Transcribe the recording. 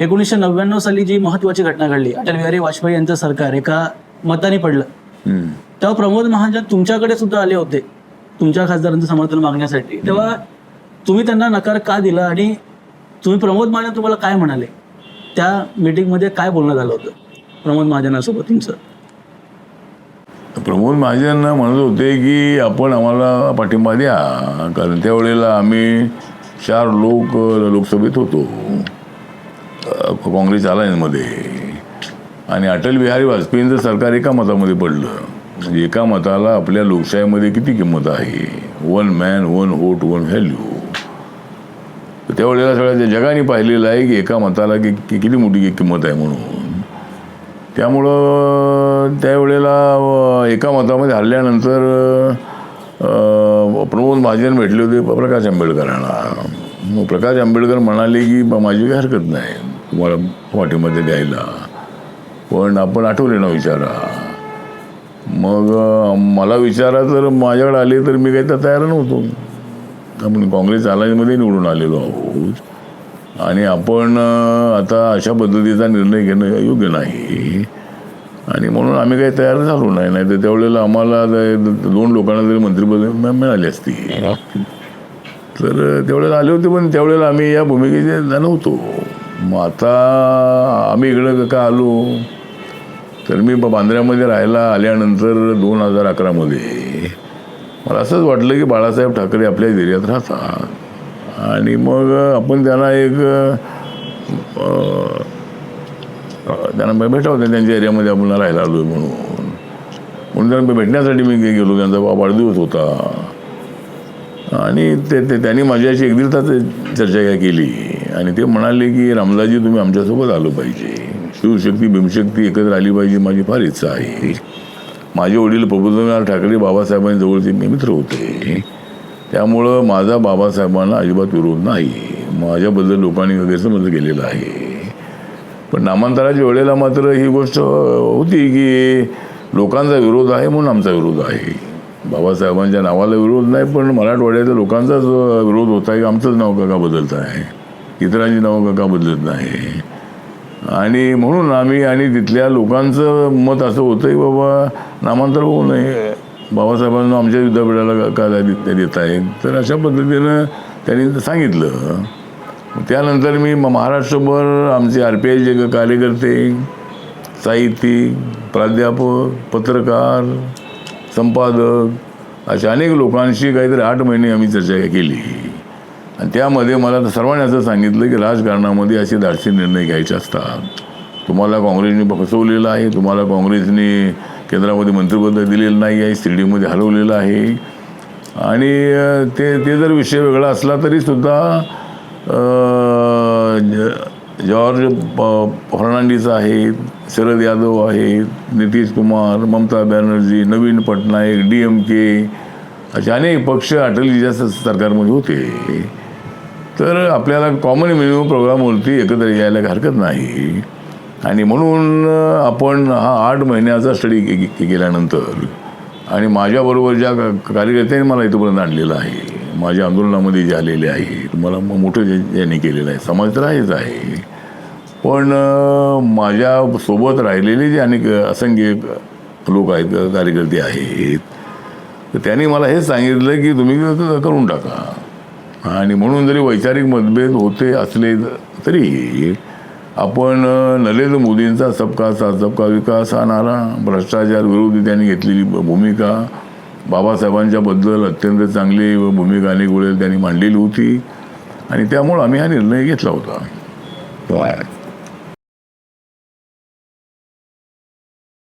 एकोणीसशे नव्याण्णव साली जी महत्वाची घटना घडली अटल बिहारी वाजपेयी यांचं सरकार एका मताने पडलं. तेव्हा प्रमोद महाजन तुमच्याकडे सुद्धा आले होते तुमच्या खासदारांचं समर्थन मागण्यासाठी. तेव्हा तुम्ही त्यांना नकार का दिला आणि तुम्ही प्रमोद महाजन तुम्हाला काय म्हणाले? त्या मीटिंगमध्ये काय बोलणं झालं होतं? प्रमोद महाजनासोबत तुमचं. प्रमोद महाजन म्हणत होते की आपण आम्हाला पाठिंबा द्या. कारण त्यावेळेला आम्ही चार लोक लोकसभेत होतो. काँग्रेस अलायन्समध्ये. आणि अटल बिहारी वाजपेयींचं सरकार एका मतामध्ये पडलं. म्हणजे एका मताला आपल्या लोकशाहीमध्ये किती किंमत आहे? One man one vote one value तर त्यावेळेला सगळ्या जगाने पाहिलेलं आहे की एका मताला की किती मोठी किंमत आहे म्हणून. त्यामुळं त्यावेळेला एका मतामध्ये हल्ल्यानंतर प्रमोद महाजन भेटले होते प्रकाश आंबेडकरांना. मग प्रकाश आंबेडकर म्हणाले की "बा, माझी काही हरकत नाही. तुम्हाला पाठीमध्ये द्यायला. पण आपण आठवले ना विचारा. मग मला विचारा तर माझ्याकडे आले तर मी काही तर तयार नव्हतो. आपण काँग्रेस अलायन्समध्ये निवडून आलेलो आहोत. आणि आपण आता अशा पद्धतीचा निर्णय घेणं योग्य नाही. आणि म्हणून आम्ही काही तयार झालो नाही. नाही तर त्यावेळेला आम्हाला दोन लोकांना जरी मंत्रिपद मिळाली असती. तर त्यावेळेला आले होते पण त्यावेळेला आम्ही या भूमिकेचे नव्हतो मग आता आम्ही इकडं का आलो? तर मी बांद्र्यामध्ये राहायला आल्यानंतर दोन हजार अकरामध्ये. मला असंच वाटलं की बाळासाहेब ठाकरे आपल्या एरियात राहतात. आणि मग आपण त्यांना एक त्यांना भ- भेटावं त्यांच्या एरियामध्ये आपण राहायला आलो आहे म्हणून. म्हणून त्यांना भेटण्यासाठी मी गेलो. त्यांचा वाढदिवस होता. आणि ते ते- त्यांनी माझ्याशी एक दीड तास चर्चा काय केली. आणि ते म्हणाले की रामदाजी तुम्ही आमच्यासोबत आलं पाहिजे. शिवशक्ती भीमशक्ती एकत्र आली पाहिजे माझी फार इच्छा आहे. माझे वडील प्रबोधनकार ठाकरे बाबासाहेबांजवळचे मी मित्र होते. त्यामुळं माझा बाबासाहेबांना अजिबात विरोध नाही. माझ्याबद्दल लोकांनी गैरसमज केलेला आहे. पण नामांतराच्या वेळेला मात्र ही गोष्ट होती की लोकांचा विरोध आहे म्हणून आमचा विरोध आहे. बाबासाहेबांच्या म्हणजे नावाला विरोध नाही पण मराठवाड्याच्या लोकांचाच विरोध होता आहे. की आमचंच नाव का का बदलत आहे. इतरांची नावं का का बदलत नाही. आणि म्हणून आम्ही आणि तिथल्या लोकांचं मत असं होतं की बाबा नामांतर होऊ नये. बाबासाहेबांना आमच्या विद्यापीठाला का का देत आहेत? तर अशा पद्धतीनं त्यांनी सांगितलं. त्यानंतर मी म- महाराष्ट्रभर आमचे आर पी आयचे कार्यकर्ते साहित्यिक प्राध्यापक पत्रकार संपादक अशा अनेक लोकांशी काहीतरी आठ महिने आम्ही चर्चा केली. आणि त्यामध्ये मला सर्वांनी असं सांगितलं की राजकारणामध्ये असे धाडसी निर्णय घ्यायचे असतात. तुम्हाला काँग्रेसने फसवलेलं आहे तुम्हाला काँग्रेसने केंद्रामध्ये मंत्रिपद दिलेलं नाही आहे शिर्डीमध्ये हलवलेलं आहे. आणि ते ते जर विषय वेगळा असला तरीसुद्धा जॉर्ज प- फर्नांडिस आहेत शरद यादव आहेत Nitish Kumar Mamata Banerjee Naveen Patnaik D M K असे अनेक पक्ष अटलजीच्या सरकारमध्ये होते. तर आपल्याला कॉमन मिनिमम प्रोग्रामवरती एकत्र यायला हरकत नाही. आणि म्हणून आपण हा आठ महिन्याचा स्टडी के- केल्यानंतर आणि माझ्याबरोबर ज्या का- कार्यकर्त्यांनी मला इथपर्यंत आणलेलं आहे माझ्या आंदोलनामध्ये जे आलेले आहेत मला मोठं ज्यांनी केलेलं आहे समाज तर आहेच आहे. पण माझ्या माझ्यासोबत राहिलेले जे अनेक असंख्य लोक आहेत कार्यकर्ते आहेत तर त्यांनी मला हेच सांगितलं की तुम्ही करून टाका. आणि म्हणून जरी वैचारिक मतभेद होते असले तरी आपण नरेंद्र मोदींचा सबका साथ सबका विकास हा नारा भ्रष्टाचार विरोधी त्यांनी घेतलेली भूमिका बाबासाहेबांच्याबद्दल अत्यंत चांगली भूमिका अनेक वेळेस त्यांनी मांडलेली होती. आणि त्यामुळं आम्ही हा निर्णय घेतला होता.